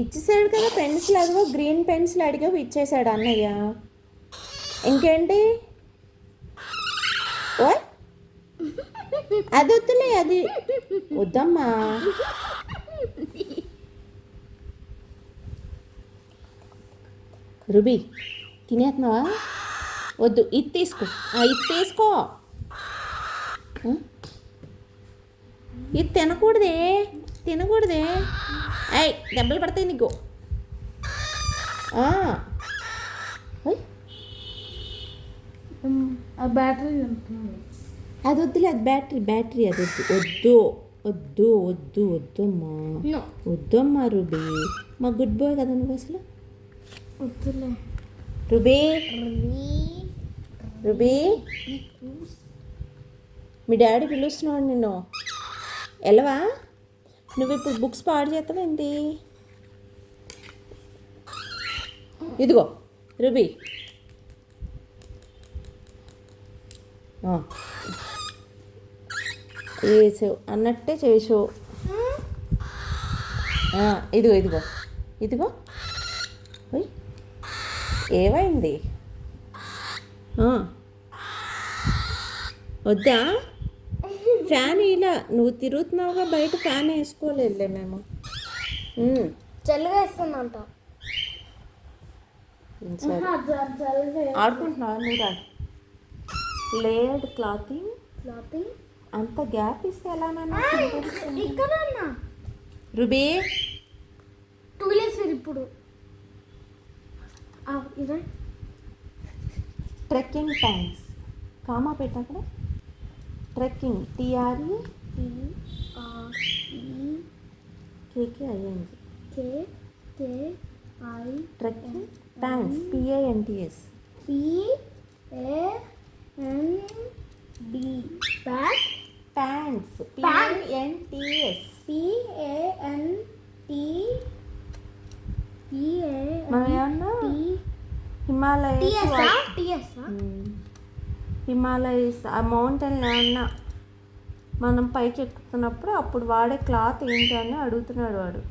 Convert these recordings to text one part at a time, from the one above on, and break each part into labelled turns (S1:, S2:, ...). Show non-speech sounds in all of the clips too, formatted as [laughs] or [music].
S1: ఇచ్చేసాడు కదా పెన్సిల్ అదిగో గ్రీన్ పెన్సిల్ అడిగావు ఇచ్చేసాడు అన్నయ్య. ఇంకేంటి? ఓ అది వద్దులే అది. వద్దమ్మా. రుబి తినేస్తున్నావా? వద్దు ఇది తీసుకో. ఇది తీసుకో. ఇది తినకూడదే తినకూడదే. అయ్ దెబ్బలు పడతాయి నీకు.
S2: బ్యాటరీ
S1: అది వద్దులే అది బ్యాటరీ బ్యాటరీ అది వద్దు. వద్దు వద్దు వద్దు వద్దమ్మా. వద్దమ్మా రుబీ. మా గుడ్ బాయ్ కదా నువ్వు అసలు?
S2: వద్దులే.
S1: రుబీ. రుబీ. మీ డాడీ పిలుస్తున్నాడు నిన్ను. వెళ్ళవా నువ్వు ఇప్పుడు బుక్స్ పాడు చేస్తావు ఏంటి? ఇదిగో రుబీ. ఆ. వేసావు అన్నట్టే చేసావు. ఇదిగో ఇదిగో. ఇదిగో. ఏమైంది? వద్దా? ఫ్యాన్ ఇలా నువ్వు తిరుగుతున్నావుగా బయట ఫ్యాన్ వేసుకోలేదులే మేము.
S2: చలిగా వేస్తుందంట.
S1: ఆడుకుంటున్నావా లేయర్డ్ క్లాతింగ్.
S2: క్లాతింగ్?
S1: అంత గ్యాప్ ఇస్తే ఎలా నాన్న?
S2: ఇక్కడ అన్న
S1: రుబీ.
S2: టూ వేసారు ఇప్పుడు. ఆ, ఇదే
S1: ట్రెక్కింగ్ ప్యాంట్స్. కామా పెట్టు అక్కడ. Trekking T R E
S2: P are ఈ
S1: కేకే అయ్యింది
S2: K K I
S1: trekking pants P A N T S
S2: P A N D back
S1: pants
S2: Pants.
S1: P A N T S
S2: P A N T P A
S1: మనం ఏమన్నా
S2: T
S1: Himalayas
S2: టిఎస్ఆ టిఎస్ఆ
S1: హిమాలయస్ ఆ mountain ఏమన్నా మనం పైకి ఎక్కుతున్నప్పుడు అప్పుడు వాడే క్లాత్ ఏంటి అని అడుగుతున్నాడు వాడు.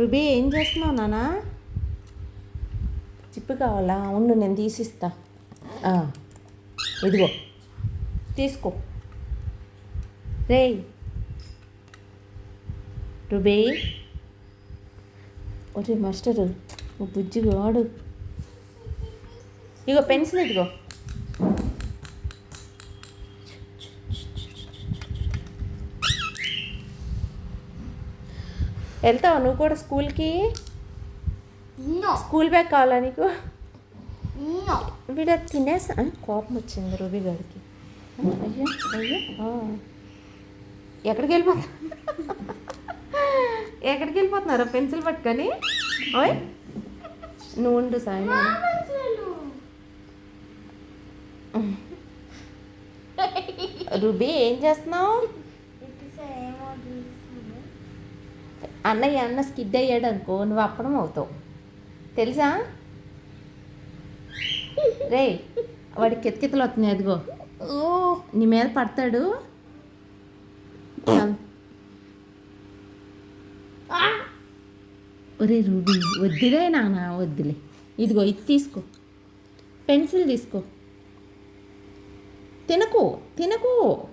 S1: రుబీ ఏం చేస్తున్నావు నానా? చిప్పు కావాలా? ఉండు నేను తీసిస్తా. ఇదిగో. తీసుకో. రేయ్. రుబీ. ఒరే మాస్టరు ఓ బుజ్జి వాడు ఇగో పెన్సిల్ ఇదిగో. వెళ్తావా నువ్వు కూడా స్కూల్కి? స్కూల్ బ్యాగ్ కావాలా నీకు? వీడ తినేసా కోపం వచ్చింది రూబీ గారికి. అయ్యో అయ్యో. ఎక్కడికి వెళ్ళిపోతా ఎక్కడికి వెళ్ళిపోతున్నారా పెన్సిల్ పట్టుకొని? ఓయ్. నువ్వు ఉండు సాయి. [laughs] రూబీ ఏం చేస్తున్నావు? అన్నయ్య అన్న స్కిడ్ అయ్యాడు అనుకో నువ్వు అప్పడం అవుతావు. తెలుసా? రే వాడికి కితకితలు వస్తున్నాయి అదిగో.
S2: ఓ
S1: నీ మీద పడతాడు. ఒరే రూబీ వద్దులే నాన్న వద్దులే. ఇదిగో ఇది తీసుకో. పెన్సిల్ తీసుకో. తినకు తినకు.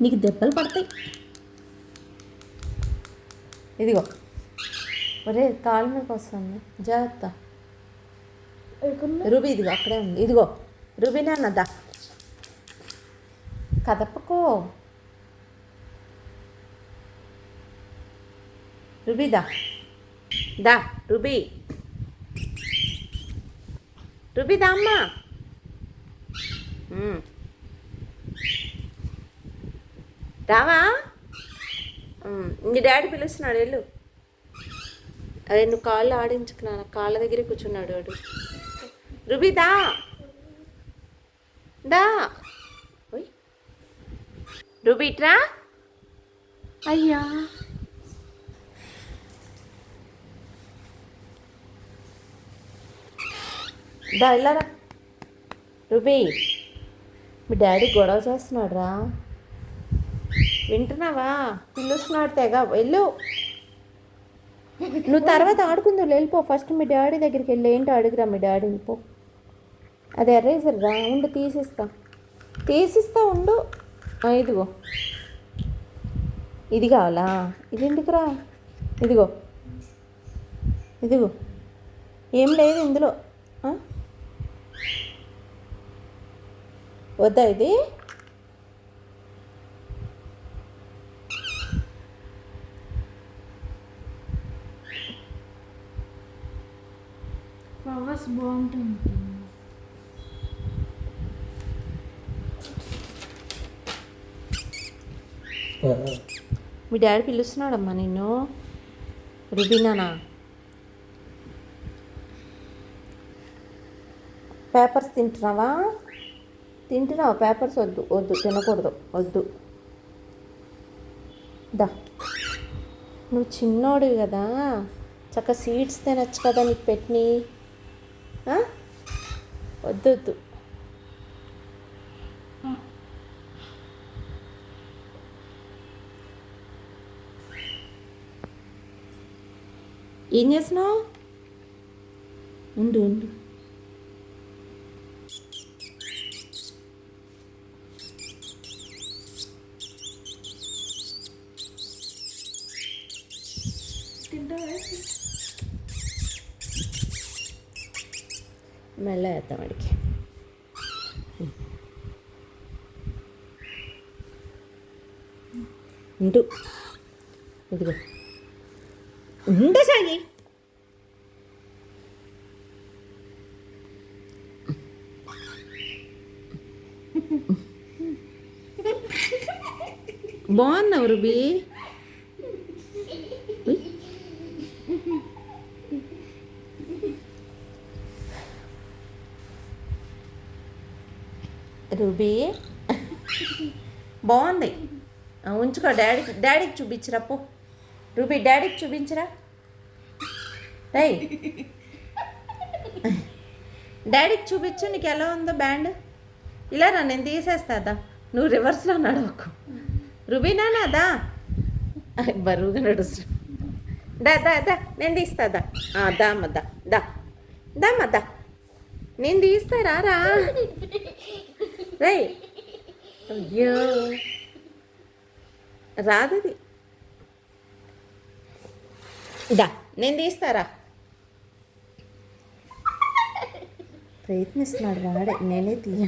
S1: నీకు దెబ్బలు పడతాయి. ఇదిగో. ఒరే కాలు మీకు వస్తుంది. జాగ్రత్త. రూబీ ఇదిగో అక్కడే ఉంది. ఇదిగో. రూబీనే అన్నదా కదపకో. రుబీ దా. దా రుబీ. రుబీ దా అమ్మా. రావా? నీ డాడీ పిలుస్తున్నాడు వెళ్ళు. అదే నువ్వు కాళ్ళు ఆడించుకున్నాను కాళ్ళ దగ్గర కూర్చున్నాడు వాడు. రుబీ దా. దా. రుబీట్రా అయ్యా. దా వెళ్ళారా రూబీ మీ డాడీ గొడవ చేస్తున్నాడు రా వింటున్నావా? పిలుస్తున్నాడు తెగ. వెళ్ళు. నువ్వు తర్వాత ఆడుకుందో వెళ్ళిపో. ఫస్ట్ మీ డాడీ దగ్గరికి వెళ్ళి. ఏంటో అడుగురా మీ డాడీని పో అది ఎర్రేజర్ రా. ఉండు తీసిస్తా. తీసిస్తా ఉండు. ఇదిగో. ఇది కావాలా? ఇది ఎందుకురా? ఇదిగో. ఇదిగో. ఏం లేదు ఇందులో ఆ? వద్దా ఇది?
S2: ఫ్లవర్స్ బాగుంటుంది.
S1: మీ డాడీ పిలుస్తున్నాడమ్మా నిన్ను. రుబీనానా? పేపర్స్ తింటున్నావా? తింటున్నావు? పేపర్స్ వద్దు వద్దు తినకూడదు వద్దు. దా. నువ్వు చిన్నోడివి కదా. చక్క సీడ్స్ తినచ్చు కదా నీకు పెట్టిని వద్దు వద్దు. ఏం చేసినావు ఉండు ఉండు. మెల్ల వేద్దాం వాడికి ఉండు ఇదిగో ఉండు సాగి బాగున్నావు రుబీ రూబీ. బాగుంది. ఉంచుకో డాడీకి డాడీకి చూపించరా పో. రూబీ డాడీకి చూపించరా. రై డాడీకి చూపించు నీకు ఎలా ఉందో బ్యాండ్. ఇలా రా నేను తీసేస్తాదా నువ్వు రివర్స్లో నడవకు. రుబీనా నాదా బరువుగా నడుస్తు. దా దా దా నేను తీస్తాదా ఆ, దా అమ్మ దా దా. దామ్మ దా. నేను తీస్తారా రా. రే అయ్యో. రాదది. దా నేను తీస్తారా? ప్రయత్నిస్తున్నాడు వాడే నేనే తీయ